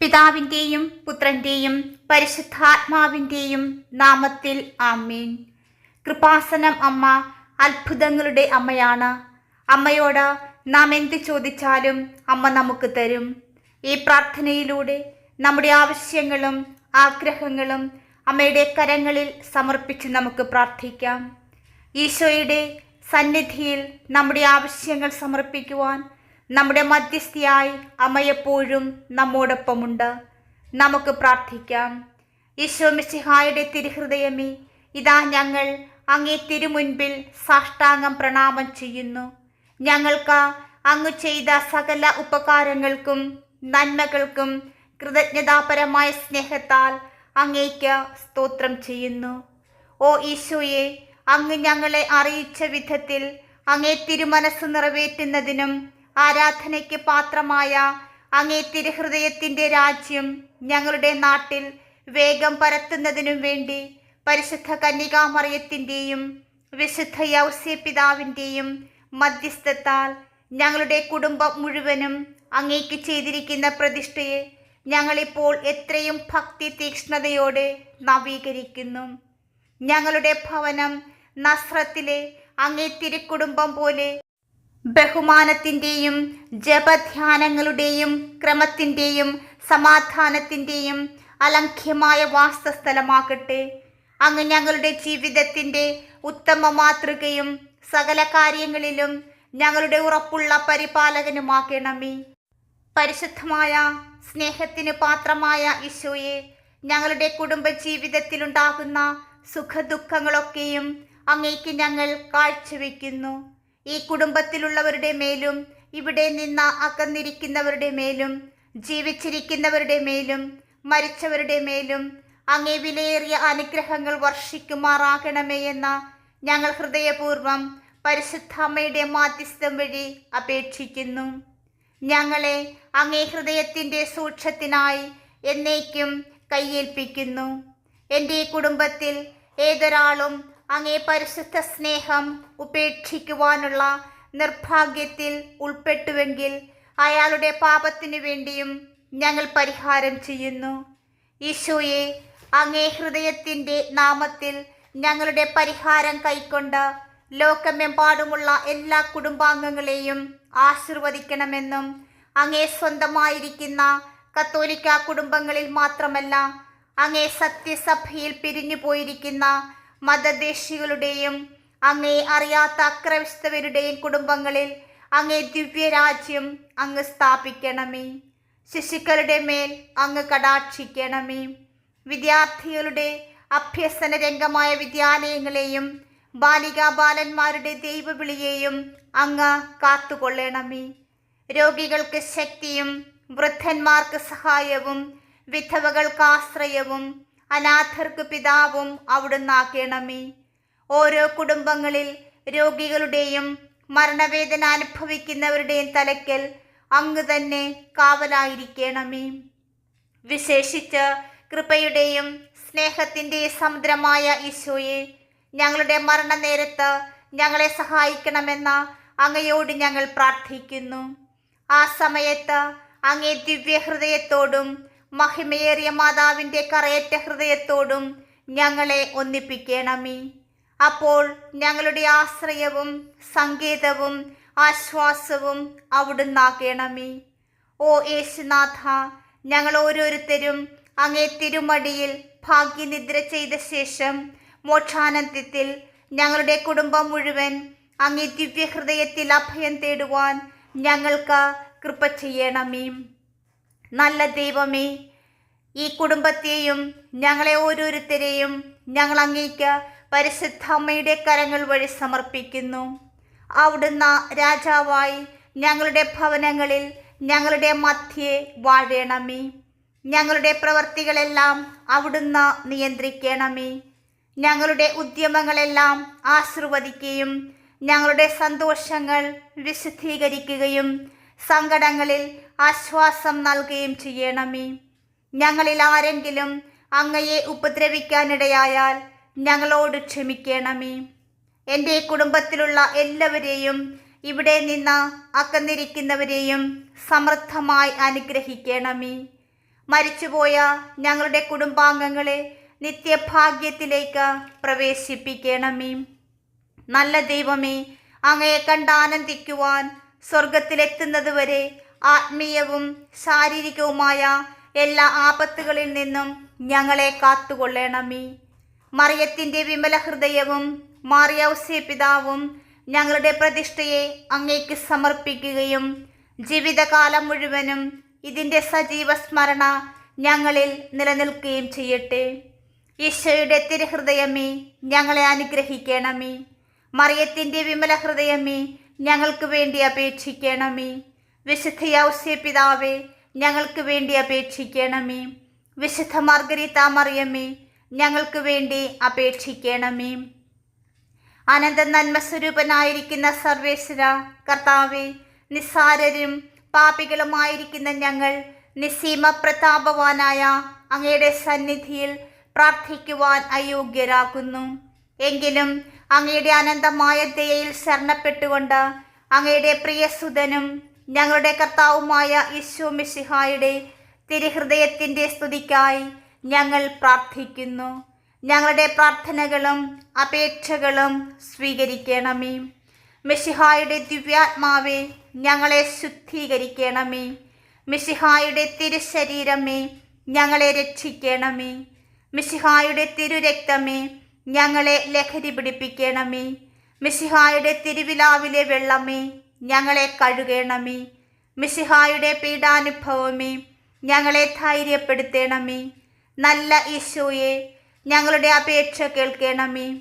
പിതാവിന്റെയും പുത്രന്റെയും പരിശുദ്ധാത്മാവിന്റെയും നാമത്തിൽ ആമീൻ. കൃപാസനം അമ്മ അത്ഭുതങ്ങളുടെ അമ്മയാണ്. അമ്മയോട് നാം എന്ത് ചോദിച്ചാലും അമ്മ നമുക്ക് തരും. ഈ പ്രാർത്ഥനയിലൂടെ നമ്മുടെ ആവശ്യങ്ങളും ആഗ്രഹങ്ങളും അമ്മയുടെ കരങ്ങളിൽ സമർപ്പിച്ച് നമുക്ക് പ്രാർത്ഥിക്കാം. ഈശോയുടെ സന്നിധിയിൽ നമ്മുടെ ആവശ്യങ്ങൾ സമർപ്പിക്കുവാൻ നമ്മുടെ മധ്യസ്ഥയായി അമ്മയെപ്പോഴും നമ്മോടൊപ്പമുണ്ട്. നമുക്ക് പ്രാർത്ഥിക്കാം. ഈശോ മിശിഹായുടെ തിരുഹൃദയമേ ഇതാ ഞങ്ങൾ അങ്ങേ തിരുമുൻപിൽ സാഷ്ടാംഗം പ്രണാമം ചെയ്യുന്നു. ഞങ്ങൾക്ക് അങ്ങ് ചെയ്ത സകല ഉപകാരങ്ങൾക്കും നന്മകൾക്കും കൃതജ്ഞതാപരമായ സ്നേഹത്താൽ അങ്ങേക്ക് സ്തോത്രം ചെയ്യുന്നു. ഓ ഈശോയെ അങ്ങ് ഞങ്ങളെ അറിയിച്ച വിധത്തിൽ അങ്ങേ തിരുമനസ് നിറവേറ്റുന്നതിനും ആരാധനയ്ക്ക് പാത്രമായ അങ്ങേ തിരുഹൃദയത്തിന്റെ രാജ്യം ഞങ്ങളുടെ നാട്ടിൽ വേഗം പരത്തുന്നതിനും വേണ്ടി പരിശുദ്ധ കന്യകാമറിയത്തിന്റെയും വിശുദ്ധ യൗസ്യ പിതാവിന്റെയും മധ്യസ്ഥത്താൽ ഞങ്ങളുടെ കുടുംബം മുഴുവനും അങ്ങേക്ക് ചെയ്തിരിക്കുന്ന പ്രതിഷ്ഠയെ ഞങ്ങളിപ്പോൾ എത്രയും ഭക്തി തീക്ഷ്ണതയോടെ നവീകരിക്കുന്നു. ഞങ്ങളുടെ ഭവനം നസ്രത്തിലെ അങ്ങേ തിരുക്കുടുംബം പോലെ ബഹുമാനത്തിന്റെയും ജപധ്യാനങ്ങളുടെയും ക്രമത്തിന്റെയും സമാധാനത്തിന്റെയും അലംഘ്യമായ വാസസ്ഥലമാകട്ടെ. അങ്ങ് ഞങ്ങളുടെ ജീവിതത്തിന്റെ ഉത്തമ മാതൃകയും സകല കാര്യങ്ങളിലും ഞങ്ങളുടെ ഉറപ്പുള്ള പരിപാലകനുമാക്കണമേ പരിശുദ്ധമായ സ്നേഹത്തിന് പാത്രമായ ഈശോയെ ഞങ്ങളുടെ കുടുംബ ജീവിതത്തിലുണ്ടാകുന്ന സുഖദുഃഖങ്ങളൊക്കെയും അങ്ങേക്ക് ഞങ്ങൾ കാഴ്ചവെക്കുന്നു. ഈ കുടുംബത്തിലുള്ളവരുടെ മേലും ഇവിടെ നിന്ന് അകന്നിരിക്കുന്നവരുടെ മേലും ജീവിച്ചിരിക്കുന്നവരുടെ മേലും മരിച്ചവരുടെ മേലും അങ്ങേ വിലയേറിയ അനുഗ്രഹങ്ങൾ വർഷിക്കുമാറാകണമേ എന്ന ഞങ്ങൾ ഹൃദയപൂർവം പരിശുദ്ധാമ്മയുടെ മാധ്യസ്ഥം വഴി അപേക്ഷിക്കുന്നു. ഞങ്ങളെ അങ്ങേ ഹൃദയത്തിന്റെ സൂക്ഷത്തിനായി എന്നേക്കും കയ്യേൽപ്പിക്കുന്നു എന്റെ കുടുംബത്തിൽ ഏതൊരാളും അങ്ങേ പരിശുദ്ധ സ്നേഹം ഉപേക്ഷിക്കുവാനുള്ള നിർഭാഗ്യത്തിൽ ഉൾപ്പെട്ടുവെങ്കിൽ അയാളുടെ പാപത്തിനു വേണ്ടിയും ഞങ്ങൾ പരിഹാരം ചെയ്യുന്നു. ഈശോയെ അങ്ങേ ഹൃദയത്തിന്റെ നാമത്തിൽ ഞങ്ങളുടെ പരിഹാരം കൈക്കൊണ്ട് ലോകമെമ്പാടുമുള്ള എല്ലാ കുടുംബാംഗങ്ങളെയും ആശീർവദിക്കണമെന്നും അങ്ങേ സ്വന്തമായിരിക്കുന്ന കത്തോലിക്ക കുടുംബങ്ങളിൽ മാത്രമല്ല അങ്ങേ സത്യസഭയിൽ പിരിഞ്ഞു പോയിരിക്കുന്ന മതദേശികളുടെയും അങ്ങേ അറിയാത്ത അക്രവിസ്തവരുടെയും കുടുംബങ്ങളിൽ അങ്ങേ ദിവ്യരാജ്യം അങ്ങ് സ്ഥാപിക്കണമേ. ശിശുക്കളുടെ മേൽ അങ്ങ് കടാക്ഷിക്കണമേ. വിദ്യാർത്ഥികളുടെ അഭ്യസന രംഗമായ വിദ്യാലയങ്ങളെയും ബാലികാ ബാലന്മാരുടെ ദൈവവിളിയെയും അങ്ങ് കാത്തുകൊള്ളണമേ. രോഗികൾക്ക് ശക്തിയും വൃദ്ധന്മാർക്ക് സഹായവും വിധവകൾക്ക് ആശ്രയവും അനാഥർക്ക് പിതാവും അവിടുന്ന് ആക്കണമേ. ഓരോ കുടുംബങ്ങളിൽ രോഗികളുടെയും മരണവേദന അനുഭവിക്കുന്നവരുടെയും തലയ്ക്കൽ അങ്ങ് തന്നെ കാവലായിരിക്കണമേ. വിശേഷിച്ച് കൃപയുടെയും സ്നേഹത്തിന്റെ സമുദ്രമായ ഈശോയെ ഞങ്ങളുടെ മരണനേരത്ത് ഞങ്ങളെ സഹായിക്കണമെന്ന അങ്ങയോട് ഞങ്ങൾ പ്രാർത്ഥിക്കുന്നു. ആ സമയത്ത് അങ്ങേ ദിവ്യഹൃദയത്തോടും മഹിമയേറിയ മാതാവിന്റെ കറയറ്റ ഹൃദയത്തോടും ഞങ്ങളെ ഒന്നിപ്പിക്കണമേ. അപ്പോൾ ഞങ്ങളുടെ ആശ്രയവും സങ്കേതവും ആശ്വാസവും അവിടുന്നാക്കണമേ ഓ യേശുനാഥ ഞങ്ങൾ ഓരോരുത്തരും അങ്ങേ തിരുമടിയിൽ ഭാഗ്യനിദ്ര ചെയ്ത ശേഷം മോക്ഷാനന്ദത്തിൽ ഞങ്ങളുടെ കുടുംബം മുഴുവൻ അങ്ങേ ദിവ്യഹൃദയത്തിൽ അഭയം തേടുവാൻ ഞങ്ങൾക്ക് കൃപ ചെയ്യണമേ. നല്ല ദൈവമേ ഈ കുടുംബത്തെയും ഞങ്ങളെ ഓരോരുത്തരെയും ഞങ്ങൾ അങ്ങേക്ക് പരിശുദ്ധ അമ്മയുടെ കരങ്ങൾ വഴി സമർപ്പിക്കുന്നു. അവിടുന്ന് രാജാവായി ഞങ്ങളുടെ ഭവനങ്ങളിൽ ഞങ്ങളുടെ മധ്യേ വാഴണമേ. ഞങ്ങളുടെ പ്രവർത്തികളെല്ലാം അവിടുന്ന് നിയന്ത്രിക്കണമേ. ഞങ്ങളുടെ ഉദ്യമങ്ങളെല്ലാം ആശീർവദിക്കുകയും ഞങ്ങളുടെ സന്തോഷങ്ങൾ വിശുദ്ധീകരിക്കുകയും സങ്കടങ്ങളിൽ ആശ്വാസം നൽകുകയും ചെയ്യണമേ. ഞങ്ങളിൽ ആരെങ്കിലും അങ്ങയെ ഉപദ്രവിക്കാനിടയായാൽ ഞങ്ങളോട് ക്ഷമിക്കണമേ. എന്റെ കുടുംബത്തിലുള്ള എല്ലാവരെയും ഇവിടെ നിന്ന് അകന്നിരിക്കുന്നവരെയും സമൃദ്ധമായി അനുഗ്രഹിക്കണമേ. മരിച്ചുപോയ ഞങ്ങളുടെ കുടുംബാംഗങ്ങളെ നിത്യഭാഗ്യത്തിലേക്ക് പ്രവേശിപ്പിക്കണമേ. നല്ല ദൈവമേ അങ്ങയെ കണ്ടാനന്ദിക്കുവാൻ സ്വർഗത്തിലെത്തുന്നതുവരെ ആത്മീയവും ശാരീരികവുമായ എല്ലാ ആപത്തുകളിൽ നിന്നും ഞങ്ങളെ കാത്തുകൊള്ളണമേ. മറിയത്തിന്റെ വിമല ഹൃദയവും മാറിയൗസ്യ പിതാവും ഞങ്ങളുടെ പ്രതിഷ്ഠയെ അങ്ങേക്ക് സമർപ്പിക്കുകയും ജീവിതകാലം മുഴുവനും ഇതിന്റെ സജീവ സ്മരണ ഞങ്ങളിൽ നിലനിൽക്കുകയും ചെയ്യട്ടെ. ഈശോയുടെ തിരുഹൃദയമേ ഞങ്ങളെ അനുഗ്രഹിക്കണമേ. മറിയത്തിന്റെ വിമല ഹൃദയമേ ഞങ്ങൾക്ക് വേണ്ടി അപേക്ഷിക്കണമേ. വിശുദ്ധ യൗസ്യ പിതാവേ ഞങ്ങൾക്ക് വേണ്ടി അപേക്ഷിക്കണമേ. വിശുദ്ധ മാർഗരീത്ത ഞങ്ങൾക്ക് വേണ്ടി അപേക്ഷിക്കണമേ. അനന്ത നന്മസ്വരൂപനായിരിക്കുന്ന സർവേശ്വര കർത്താവെ നിസ്സാരരും പാപികളുമായിരിക്കുന്ന ഞങ്ങൾ നിസീമ പ്രതാപവാനായ അങ്ങയുടെ സന്നിധിയിൽ പ്രാർത്ഥിക്കുവാൻ അയോഗ്യരാകുന്നു. എങ്കിലും അങ്ങയുടെ അനന്തമായ ദയയിൽ ശരണപ്പെട്ടുകൊണ്ട് അങ്ങയുടെ പ്രിയസുതനും ഞങ്ങളുടെ കർത്താവുമായ യേശു മിശിഹായുടെ തിരുഹൃദയത്തിന്റെ സ്തുതിക്കായി ഞങ്ങൾ പ്രാർത്ഥിക്കുന്നു. ഞങ്ങളുടെ പ്രാർത്ഥനകളും അപേക്ഷകളും സ്വീകരിക്കണമേ. മിശിഹായുടെ ദിവ്യാത്മാവെ ഞങ്ങളെ ശുദ്ധീകരിക്കണമേ. മിശിഹായുടെ തിരുശരീരമേ ഞങ്ങളെ രക്ഷിക്കണമേ. മിശിഹായുടെ തിരുരക്തമേ ഞങ്ങളെ ലഹരി പിടിപ്പിക്കണമേ. മിശിഹായുടെ തിരുവിലാവിലെ വെള്ളമേ ഞങ്ങളെ കഴുകണമേ. മിശിഹായുടെ പീഡാനുഭവമേ. ഞങ്ങളെ ധൈര്യപ്പെടുത്തണമേ. നല്ല ഈശോയെ ഞങ്ങളുടെ അപേക്ഷ കേൾക്കണമേ.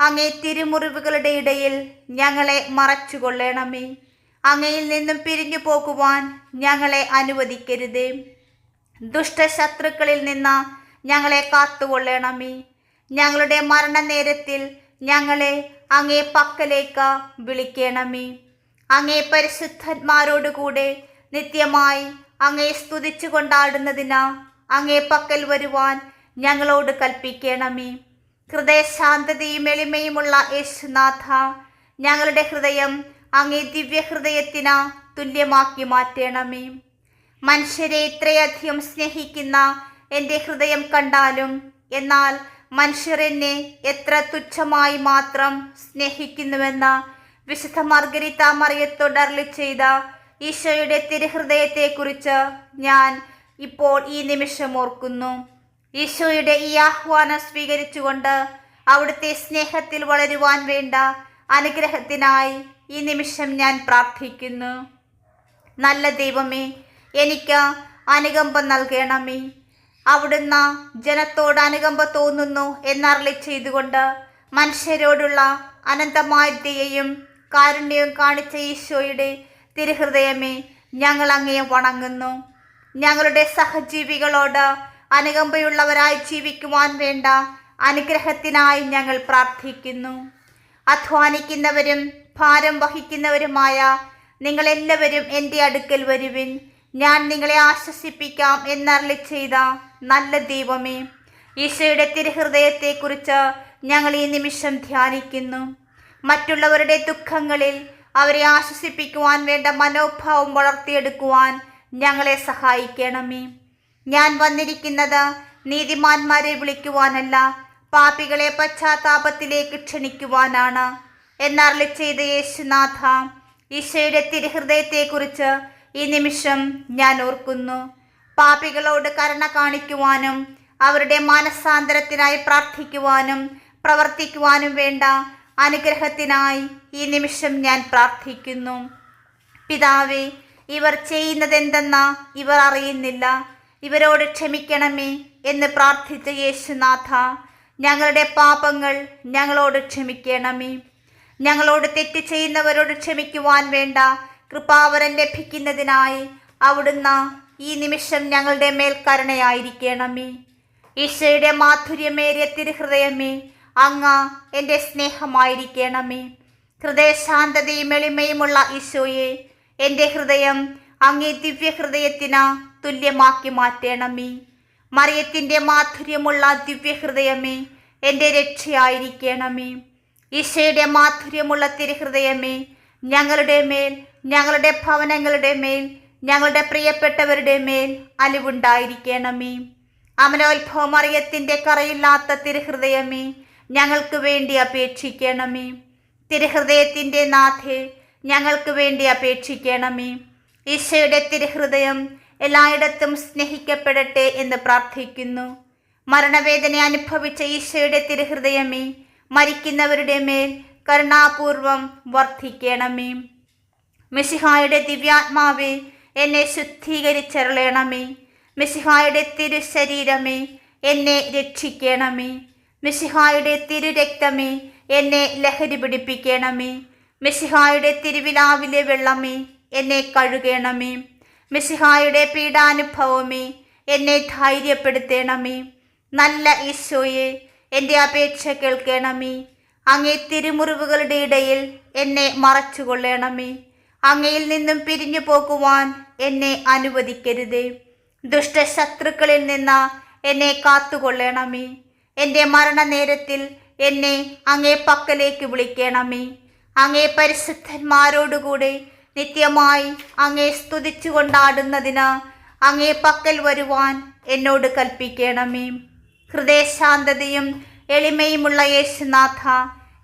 അങ്ങേ തിരുമുറിവുകളുടെ ഇടയിൽ ഞങ്ങളെ മറച്ചുകൊള്ളണമേ. അങ്ങയിൽ നിന്നും പിരിഞ്ഞു പോകുവാൻ ഞങ്ങളെ അനുവദിക്കരുതേ. ദുഷ്ടശത്രുക്കളിൽ നിന്ന് ഞങ്ങളെ കാത്തുകൊള്ളണമേ. ഞങ്ങളുടെ മരണനേരത്തിൽ ഞങ്ങളെ അങ്ങേ പക്കലേക്ക് വിളിക്കണമേ. അങ്ങേ പരിശുദ്ധന്മാരോടുകൂടെ നിത്യമായി അങ്ങേ സ്തുതിച്ചു കൊണ്ടാടുന്നതിന് അങ്ങേ പക്കൽ വരുവാൻ ഞങ്ങളോട് കൽപ്പിക്കണമേ. ഹൃദയശാന്തതയും എളിമയുമുള്ള യേശുനാഥ ഞങ്ങളുടെ ഹൃദയം അങ്ങേ ദിവ്യഹൃദയത്തിന് തുല്യമാക്കി മാറ്റണമേ. മനുഷ്യരെ ഇത്രയധികം സ്നേഹിക്കുന്ന എന്റെ ഹൃദയം കണ്ടാലും എന്നാൽ മനുഷ്യർ എന്നെ എത്ര തുച്ഛമായി മാത്രം സ്നേഹിക്കുന്നുവെന്ന വിശുദ്ധ മാർഗരിത്ത മറിയത്തോട് അരളി ചെയ്ത ഈശോയുടെ തിരുഹൃദയത്തെക്കുറിച്ച് ഞാൻ ഇപ്പോൾ ഈ നിമിഷം ഓർക്കുന്നു. ഈശോയുടെ ഈ ആഹ്വാനം സ്വീകരിച്ചുകൊണ്ട് അവിടുത്തെ സ്നേഹത്തിൽ വളരുവാൻ വേണ്ട അനുഗ്രഹത്തിനായി ഈ നിമിഷം ഞാൻ പ്രാർത്ഥിക്കുന്നു. നല്ല ദൈവമേ എനിക്ക് അനുകമ്പ നൽകണമേ. അവിടുന്ന് ജനത്തോട് അനുകമ്പ തോന്നുന്നു എന്നറിളി ചെയ്തുകൊണ്ട് മനുഷ്യരോടുള്ള അനന്തമായ ദയയും കാരുണ്യവും കാണിച്ച ഈശോയുടെ തിരുഹൃദയമേ ഞങ്ങൾ അങ്ങയെ വണങ്ങുന്നു. ഞങ്ങളുടെ സഹജീവികളോട് അനുകമ്പയുള്ളവരായി ജീവിക്കുവാൻ വേണ്ട അനുഗ്രഹത്തിനായി ഞങ്ങൾ പ്രാർത്ഥിക്കുന്നു. അധ്വാനിക്കുന്നവരും ഭാരം വഹിക്കുന്നവരുമായ നിങ്ങളെല്ലാവരും എന്റെ അടുക്കൽ വരുവിൻ. ഞാൻ നിങ്ങളെ ആശ്വസിപ്പിക്കാം എന്നരളി ചെയ്ത നല്ല ദൈവമേ. ഈശോയുടെ തിരുഹൃദയത്തെക്കുറിച്ച് ഞങ്ങൾ ഈ നിമിഷം ധ്യാനിക്കുന്നു. മറ്റുള്ളവരുടെ ദുഃഖങ്ങളിൽ അവരെ ആശ്വസിപ്പിക്കുവാൻ വേണ്ട മനോഭാവം വളർത്തിയെടുക്കുവാൻ ഞങ്ങളെ സഹായിക്കണമേ. ഞാൻ വന്നിരിക്കുന്നത് നീതിമാന്മാരെ വിളിക്കുവാനല്ല പാപികളെ പശ്ചാത്താപത്തിലേക്ക് ക്ഷണിക്കുവാനാണ്. എന്നറിളി ചെയ്ത യേശുനാഥ ഈശോയുടെ തിരുഹൃദയത്തെക്കുറിച്ച് ഈ നിമിഷം ഞാൻ ഓർക്കുന്നു. പാപികളോട് കരുണ കാണിക്കുവാനും അവരുടെ മാനസാന്തരത്തിനായി പ്രാർത്ഥിക്കുവാനും പ്രവർത്തിക്കുവാനും വേണ്ട അനുഗ്രഹത്തിനായി ഈ നിമിഷം ഞാൻ പ്രാർത്ഥിക്കുന്നു. പിതാവേ ഇവർ ചെയ്യുന്നതെന്തെന്ന് ഇവർ അറിയുന്നില്ല. ഇവരോട് ക്ഷമിക്കണമേ എന്ന് പ്രാർത്ഥിച്ച യേശുനാഥ ഞങ്ങളുടെ പാപങ്ങൾ ഞങ്ങളോട് ക്ഷമിക്കണമേ. ഞങ്ങളോട് തെറ്റ് ചെയ്യുന്നവരോട് ക്ഷമിക്കുവാൻ വേണ്ട കൃപാവരം ലഭിക്കുന്നതിനായി അവിടുന്ന് ഈ നിമിഷം ഞങ്ങളുടെ മേൽ കരുണയായിരിക്കണമേ ഈശോയുടെ മാധുര്യമേറിയ തിരുഹൃദയമേ അങ്ങ് എന്റെ സ്നേഹമായിരിക്കണമേ. ഹൃദയശാന്തതയും എളിമയുമുള്ള ഈശോയെ എന്റെ ഹൃദയം അങ്ങേ ദിവ്യഹൃദയത്തിന് തുല്യമാക്കി മാറ്റണമേ. മറിയത്തിന്റെ മാധുര്യമുള്ള ദിവ്യഹൃദയമേ എന്റെ രക്ഷയായിരിക്കണമേ. ഈശോയുടെ മാധുര്യമുള്ള തിരുഹൃദയമേ ഞങ്ങളുടെ മേൽ ഞങ്ങളുടെ ഭവനങ്ങളുടെ മേൽ ഞങ്ങളുടെ പ്രിയപ്പെട്ടവരുടെ മേൽ അലിവുണ്ടായിരിക്കണമേ. അമലോത്ഭവമറിയത്തിന്റെ കറയില്ലാത്ത തിരുഹൃദയമേ ഞങ്ങൾക്ക് വേണ്ടി അപേക്ഷിക്കണമേ. തിരുഹൃദയത്തിന്റെ നാഥേ ഞങ്ങൾക്ക് വേണ്ടി അപേക്ഷിക്കണമേ. ഈശോയുടെ തിരുഹൃദയം എല്ലായിടത്തും സ്നേഹിക്കപ്പെടട്ടെ എന്ന് പ്രാർത്ഥിക്കുന്നു. മരണവേദന അനുഭവിച്ച ഈശോയുടെ തിരുഹൃദയമേ മരിക്കുന്നവരുടെ മേൽ കരുണാപൂർവം വർദ്ധിക്കണമേ. മിശിഹായുടെ ദിവ്യാത്മാവേ എന്നെ ശുദ്ധീകരിച്ചരുളണമേ. മിശിഹായുടെ തിരുശരീരമേ എന്നെ രക്ഷിക്കണമേ. മിശിഹായുടെ തിരുരക്തമേ എന്നെ ലഹരി പിടിപ്പിക്കണമേ. മിശിഹായുടെ തിരുവിലാവിലെ വെള്ളമേ എന്നെ കഴുകണമേ. മിശിഹായുടെ പീഡാനുഭവമേ എന്നെ ധൈര്യപ്പെടുത്തണമേ. നല്ല ഈശോയെ എന്റെ അപേക്ഷ കേൾക്കണമേ. അങ്ങേ തിരുമുറിവുകളുടെ ഇടയിൽ എന്നെ മറച്ചുകൊള്ളണമേ. അങ്ങയിൽ നിന്നും പിരിഞ്ഞു പോകുവാൻ എന്നെ അനുവദിക്കരുതേ. ദുഷ്ടശത്രുക്കളിൽ നിന്ന് എന്നെ കാത്തുകൊള്ളണമേ. എന്റെ മരണനേരത്തിൽ എന്നെ അങ്ങേ പക്കലേക്ക് വിളിക്കണമേ. അങ്ങേ പരിശുദ്ധന്മാരോടുകൂടെ നിത്യമായി അങ്ങേ സ്തുതിച്ചു കൊണ്ടാടുന്നതിന് അങ്ങേ പക്കൽ വരുവാൻ എന്നോട് കൽപ്പിക്കണമേ. ഹൃദയശാന്തതയും എളിമയുമുള്ള യേശുനാഥ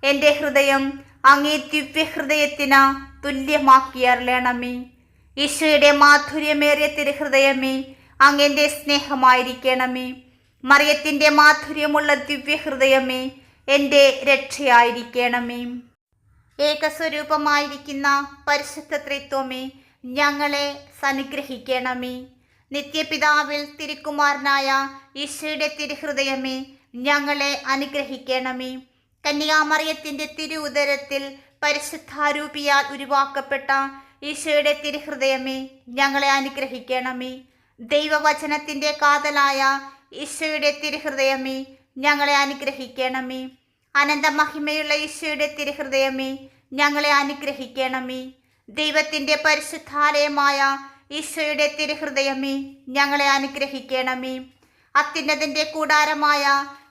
എന്റെ ഹൃദയം അങ്ങേ ദിവ്യഹൃദയത്തിന് തുല്യമാക്കിയറിയണമേ ഈശോയുടെ മാധുര്യമേറിയ തിരുഹൃദയമേ അങ്ങേന്റെ സ്നേഹമായിരിക്കണമേ. മറിയത്തിന്റെ മാധുര്യമുള്ള ദിവ്യഹൃദയമേ എന്റെ രക്ഷയായിരിക്കണമേ. ഏകസ്വരൂപമായിരിക്കുന്ന പരിശുദ്ധ ത്രിത്വമേ ഞങ്ങളെ സനുഗ്രഹിക്കണമേ. നിത്യപിതാവിൽ തിരുക്കുമാരനായ ഈശോയുടെ തിരുഹൃദയമേ ഞങ്ങളെ അനുഗ്രഹിക്കണമേ. കന്യാമറിയത്തിന്റെ തിരു ഉദരത്തിൽ പരിശുദ്ധാരൂപിയാൽ ഉരുവാക്കപ്പെട്ട ഈശോയുടെ തിരുഹൃദയമേ ഞങ്ങളെ അനുഗ്രഹിക്കണമേ. ദൈവവചനത്തിന്റെ കാതലായ ഈശോയുടെ തിരുഹൃദയമേ ഞങ്ങളെ അനുഗ്രഹിക്കണമേ. അനന്തമഹിമയുള്ള ഈശോയുടെ തിരുഹൃദയമേ ഞങ്ങളെ അനുഗ്രഹിക്കണമേ. ദൈവത്തിന്റെ പരിശുദ്ധാലയമായ ഈശോയുടെ തിരുഹൃദയമേ ഞങ്ങളെ അനുഗ്രഹിക്കണമേ. അത്യുന്നതിന്റെ കൂടാരമായ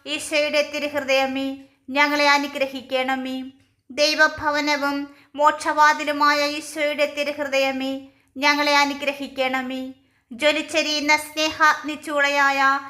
ഈശോയുടെ തിരുഹൃദയമേ ഞങ്ങളെ അനുഗ്രഹിക്കണമേ. ദൈവഭവനവും മോക്ഷവാതിലുമായ ഈശോയുടെ തിരുഹൃദയമേ ഞങ്ങളെ അനുഗ്രഹിക്കണമേ. ജ്വലിച്ചെരിയുന്ന സ്നേഹാഗ്നിച്ചൂളയായ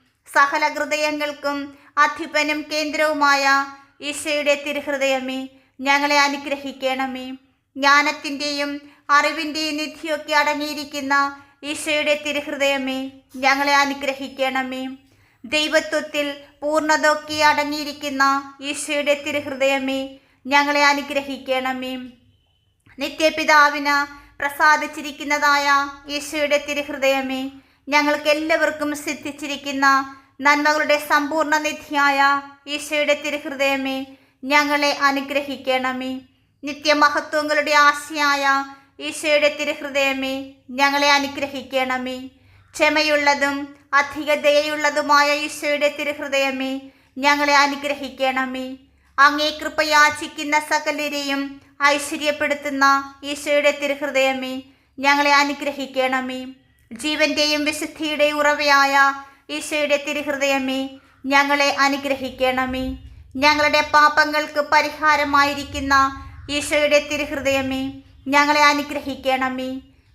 സകല ഹൃദയങ്ങൾക്കും അധിപനും കേന്ദ്രവുമായ ഈശോയുടെ തിരുഹൃദയമേ ഞങ്ങളെ അനുഗ്രഹിക്കണമേ. ജ്ഞാനത്തിന്റെയും അറിവിന്റെയും നിധിയൊക്കെ അടങ്ങിയിരിക്കുന്ന ഈശോയുടെ തിരുഹൃദയമേ ഞങ്ങളെ അനുഗ്രഹിക്കണമേ. ദൈവത്വത്തിൽ പൂർണതൊക്കെ അടങ്ങിയിരിക്കുന്ന ഈശോയുടെ തിരുഹൃദയമേ ഞങ്ങളെ അനുഗ്രഹിക്കണമേ. നിത്യപിതാവിന് പ്രസാദിച്ചിരിക്കുന്നതായ ഈശോയുടെ തിരുഹൃദയമേ ഞങ്ങൾക്ക് എല്ലാവർക്കും സിദ്ധിച്ചിരിക്കുന്ന നന്മകളുടെ സമ്പൂർണ നിധിയായ ഈശോയുടെ തിരുഹൃദയമേ ഞങ്ങളെ അനുഗ്രഹിക്കണമേ. നിത്യമഹത്വങ്ങളുടെ ആശയായ ഈശോയുടെ തിരുഹൃദയമേ ഞങ്ങളെ അനുഗ്രഹിക്കണമേ. ക്ഷമയുള്ളതും അധിക ദയയുള്ളതുമായ ഈശോയുടെ തിരുഹൃദയമേ ഞങ്ങളെ അനുഗ്രഹിക്കണമേ. അങ്ങേ കൃപയാചിക്കുന്ന സകലരെയും ഐശ്വര്യപ്പെടുത്തുന്ന ഈശോയുടെ തിരുഹൃദയമേ ഞങ്ങളെ അനുഗ്രഹിക്കണമേ. ജീവന്റെയും വിശുദ്ധിയുടെയും ഉറവയായ ഈശോയുടെ തിരുഹൃദയമേ ഞങ്ങളെ അനുഗ്രഹിക്കണമേ. ഞങ്ങളുടെ പാപങ്ങൾക്ക് പരിഹാരമായിരിക്കുന്ന ഈശോയുടെ തിരുഹൃദയമേ ഞങ്ങളെ അനുഗ്രഹിക്കണമേ.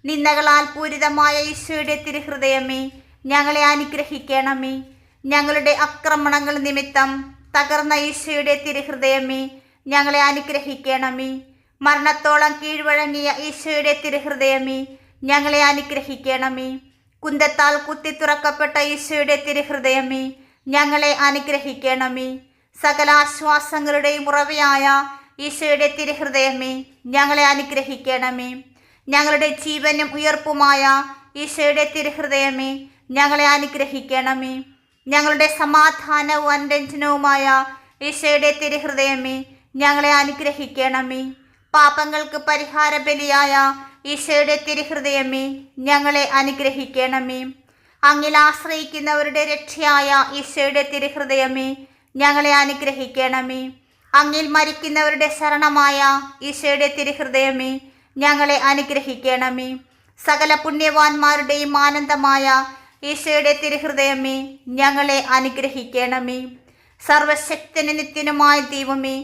നിന്ദകളാൽ പൂരിതമായ ഈശോയുടെ തിരുഹൃദയമേ ഞങ്ങളെ അനുഗ്രഹിക്കണമേ. ഞങ്ങളുടെ ആക്രമണങ്ങൾ നിമിത്തം തകർന്ന ഈശോയുടെ തിരുഹൃദയമേ ഞങ്ങളെ അനുഗ്രഹിക്കണമേ. മരണത്തോളം കീഴ്വഴങ്ങിയ ഈശോയുടെ തിരുഹൃദയമേ ഞങ്ങളെ അനുഗ്രഹിക്കണമേ. കുന്തത്താൽ കുത്തി തുറക്കപ്പെട്ട ഈശോയുടെ തിരുഹൃദയമേ ഞങ്ങളെ അനുഗ്രഹിക്കണമേ. സകല ആശ്വാസങ്ങളുടെയും ഉറവയായ ഈശോയുടെ തിരുഹൃദയമേ ഞങ്ങളെ അനുഗ്രഹിക്കണമേ. ഞങ്ങളുടെ ജീവനും ഉയർപ്പുമായ ഈശോയുടെ തിരുഹൃദയമേ ഞങ്ങളെ അനുഗ്രഹിക്കണമേ. ഞങ്ങളുടെ സമാധാനവും അനുരഞ്ജനവുമായ ഈശോയുടെ തിരുഹൃദയമേ ഞങ്ങളെ അനുഗ്രഹിക്കണമേ. പാപങ്ങൾക്ക് പരിഹാര ബലിയായ ഈശോയുടെ തിരുഹൃദയമേ ഞങ്ങളെ അനുഗ്രഹിക്കണമേ. അങ്ങിൽ ആശ്രയിക്കുന്നവരുടെ രക്ഷയായ ഈശോയുടെ തിരുഹൃദയമേ ഞങ്ങളെ അനുഗ്രഹിക്കണമേ. അങ്ങിൽ മരിക്കുന്നവരുടെ ശരണമായ ഈശോയുടെ തിരുഹൃദയമേ ഞങ്ങളെ അനുഗ്രഹിക്കണമേ. സകല പുണ്യവാന്മാരുടെയും ആനന്ദമായ ഈശോയുടെ തിരുഹൃദയമേ ഞങ്ങളെ അനുഗ്രഹിക്കണമേ. സർവശക്തന് നിത്യനുമായ ദൈവമേ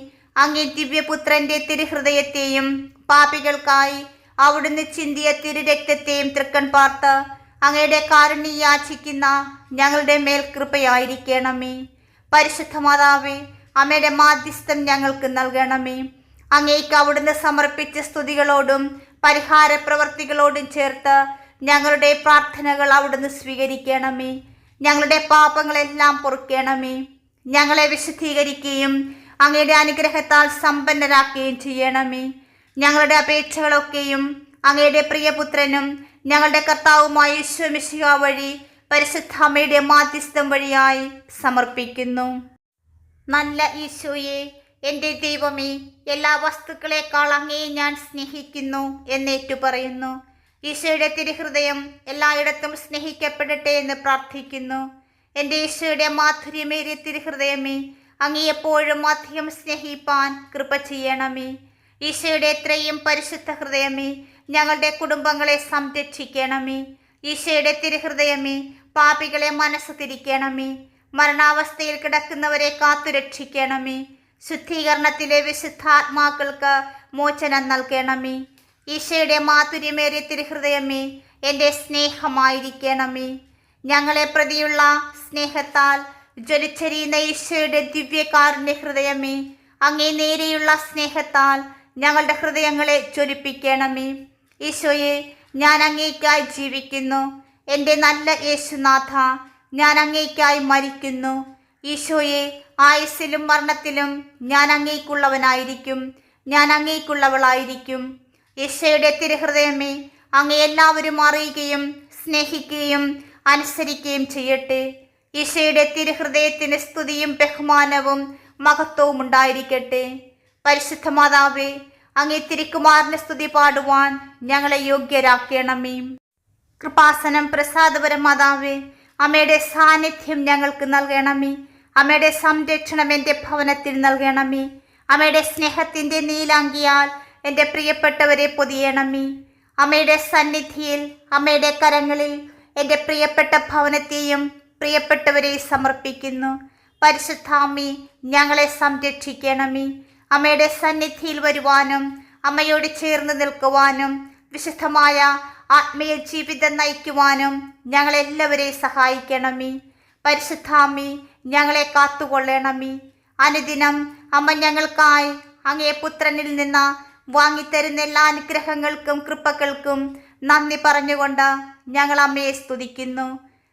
അങ്ങേ ദിവ്യപുത്രന്റെ തിരുഹൃദയത്തെയും പാപികൾക്കായി അവിടുന്ന് ചിന്തിയ തിരുരക്തത്തെയും തൃക്കൺ പാർത്ത് അങ്ങയുടെ കാരുണ്യം യാചിക്കുന്ന ഞങ്ങളുടെ മേൽ കൃപയായിരിക്കണമേ. പരിശുദ്ധ മാതാവേ അമ്മയുടെ മാധ്യസ്ഥം ഞങ്ങൾക്ക് നൽകണമേ. അങ്ങേക്ക് അവിടുന്ന് സമർപ്പിച്ച സ്തുതികളോടും പരിഹാര പ്രവർത്തികളോടും ചേർത്ത് ഞങ്ങളുടെ പ്രാർത്ഥനകൾ അവിടുന്ന് സ്വീകരിക്കണമേ. ഞങ്ങളുടെ പാപങ്ങളെല്ലാം പൊറുക്കണമേ. ഞങ്ങളെ വിശുദ്ധീകരിക്കുകയും അങ്ങയുടെ അനുഗ്രഹത്താൽ സമ്പന്നരാക്കുകയും ചെയ്യണമേ. ഞങ്ങളുടെ അപേക്ഷകളൊക്കെയും അങ്ങയുടെ പ്രിയപുത്രനും ഞങ്ങളുടെ കർത്താവുമായ ഈശ്വമിശിക വഴി പരിശുദ്ധാമയുടെ മാധ്യസ്ഥം വഴിയായി സമർപ്പിക്കുന്നു. നല്ല ഈശോയെ എന്റെ ദൈവമേ എല്ലാ വസ്തുക്കളെക്കാൾ അങ്ങേ ഞാൻ സ്നേഹിക്കുന്നു എന്നേറ്റു പറയുന്നു. ഈശോയുടെ തിരുഹൃദയം എല്ലായിടത്തും സ്നേഹിക്കപ്പെടട്ടെ എന്ന് പ്രാർത്ഥിക്കുന്നു. എന്റെ ഈശോയുടെ മാധുര്യമേറിയ തിരുഹൃദയമേ അങ്ങേ എപ്പോഴും അധികം സ്നേഹിപ്പാൻ കൃപ ചെയ്യണമേ. ഈശോയുടെ എത്രയും പരിശുദ്ധ ഹൃദയമേ ഞങ്ങളുടെ കുടുംബങ്ങളെ സംരക്ഷിക്കണമേ. ഈശോയുടെ തിരുഹൃദയമേ പാപികളെ മനസ്സ് തിരിക്കണമേ. മരണാവസ്ഥയിൽ കിടക്കുന്നവരെ കാത്തുരക്ഷിക്കണമേ ശുദ്ധീകരണത്തിലെ വിശുദ്ധാത്മാക്കൾക്ക് മോചനം നൽകണമേ. ഈശോയുടെ മാധുര്യമേറിയ തിരുഹൃദയമേ എന്റെ സ്നേഹമായിരിക്കണമേ. ഞങ്ങളെ പ്രതിയുള്ള സ്നേഹത്താൽ ജ്വലിച്ചെരിയുന്ന ഈശോയുടെ ദിവ്യകാരുണ്യ ഹൃദയമേ അങ്ങേ നേരെയുള്ള സ്നേഹത്താൽ ഞങ്ങളുടെ ഹൃദയങ്ങളെ ചൊലിപ്പിക്കണമേ ഈശോയെ ഞാൻ അങ്ങേക്കായി ജീവിക്കുന്നു. എന്റെ നല്ല യേശുനാഥ ഞാൻ അങ്ങേക്കായി മരിക്കുന്നു. ഈശോയെ ആയുസ്സിലും മരണത്തിലും ഞാൻ അങ്ങേക്കുള്ളവനായിരിക്കും ഞാൻ അങ്ങേക്കുള്ളവളായിരിക്കും ഈശോയുടെ തിരുഹൃദയമേ അങ്ങ് എല്ലാവരും അറിയുകയും സ്നേഹിക്കുകയും അനുസരിക്കുകയും ചെയ്യട്ടെ. ഈശോയുടെ തിരുഹൃദയത്തിന് സ്തുതിയും ബഹുമാനവും മഹത്വവും ഉണ്ടായിരിക്കട്ടെ. പരിശുദ്ധ മാതാവേ അങ്ങേ തിരുക്കുമാറിന്റെ സ്തുതി പാടുവാൻ ഞങ്ങളെ യോഗ്യരാക്കണമേ. കൃപാസനം പ്രസാദപരം മാതാവേ അമ്മയുടെ സാന്നിധ്യം ഞങ്ങൾക്ക് നൽകണമേ. അമ്മയുടെ സംരക്ഷണം എന്റെ ഭവനത്തിൽ നൽകണമേ. അമ്മയുടെ സ്നേഹത്തിന്റെ നീലാങ്കിയാൽ എന്റെ പ്രിയപ്പെട്ടവരെ പൊതിയണമേ. അമ്മയുടെ സന്നിധിയിൽ അമ്മയുടെ കരങ്ങളിൽ എന്റെ പ്രിയപ്പെട്ട ഭവനത്തെയും പ്രിയപ്പെട്ടവരെ സമർപ്പിക്കുന്നു. പരിശുദ്ധാമി ഞങ്ങളെ സംരക്ഷിക്കണമേ. അമ്മയുടെ സന്നിധിയിൽ വരുവാനും അമ്മയോട് ചേർന്ന് നിൽക്കുവാനും വിശുദ്ധമായ ആത്മീയ ജീവിതം നയിക്കുവാനും ഞങ്ങളെല്ലാവരെയും സഹായിക്കണമേ. പരിശുദ്ധാമി ഞങ്ങളെ കാത്തുകൊള്ളണമേ. അനുദിനം അമ്മ ഞങ്ങൾക്കായി അങ്ങേ പുത്രനിൽ നിന്ന് വാങ്ങിത്തരുന്ന എല്ലാ അനുഗ്രഹങ്ങൾക്കും കൃപകൾക്കും നന്ദി പറഞ്ഞുകൊണ്ട് ഞങ്ങൾ അമ്മയെ സ്തുതിക്കുന്നു.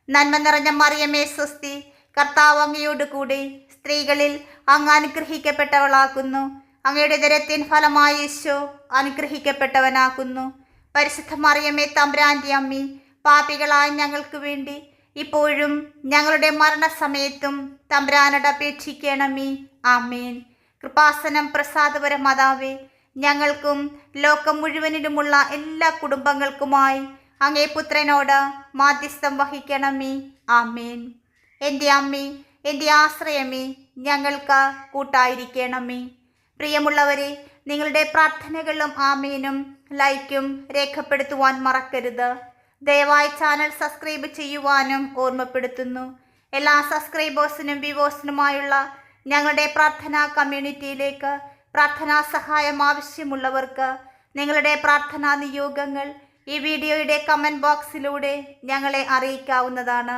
നന്മ നിറഞ്ഞ മറിയമേ സ്വസ്തി കർത്താവ് അങ്ങയോട് കൂടി സ്ത്രീകളിൽ അങ്ങ് അനുഗ്രഹിക്കപ്പെട്ടവളാക്കുന്നു. അങ്ങയുടെ ദരത്തിൻ ഫലമായ യേശോ അനുഗ്രഹിക്കപ്പെട്ടവനാക്കുന്നു. പരിശുദ്ധ മറിയമ്മേ തമ്പ്രാന്റെ അമ്മി പാപികളായ ഞങ്ങൾക്ക് വേണ്ടി ഇപ്പോഴും ഞങ്ങളുടെ മരണസമയത്തും തമ്പ്രാനോട് അപേക്ഷിക്കണമേ. ആമേൻ. കൃപാസനം പ്രസാദപര മാതാവേ ഞങ്ങൾക്കും ലോകം മുഴുവനിലുമുള്ള എല്ലാ കുടുംബങ്ങൾക്കുമായി അങ്ങേ പുത്രനോട് മാധ്യസ്ഥം വഹിക്കണമേ. ആമേൻ. എന്റെ അമ്മേ എന്റെ ആശ്രയമേ ഞങ്ങൾക്ക് കൂട്ടായിരിക്കണമേ. പ്രിയമുള്ളവരെ നിങ്ങളുടെ പ്രാർത്ഥനകളും ആമീനും ലൈക്കും രേഖപ്പെടുത്തുവാൻ മറക്കരുത്. ദയവായി ചാനൽ സബ്സ്ക്രൈബ് ചെയ്യുവാനും ഓർമ്മപ്പെടുത്തുന്നു. എല്ലാ സബ്സ്ക്രൈബേഴ്സിനും വ്യൂവേഴ്സിനുമായുള്ള ഞങ്ങളുടെ പ്രാർത്ഥനാ കമ്മ്യൂണിറ്റിയിലേക്ക് പ്രാർത്ഥനാ സഹായം ആവശ്യമുള്ളവർക്ക് നിങ്ങളുടെ പ്രാർത്ഥനാ നിയോഗങ്ങൾ ഈ വീഡിയോയുടെ കമന്റ് ബോക്സിലൂടെ ഞങ്ങളെ അറിയിക്കാവുന്നതാണ്.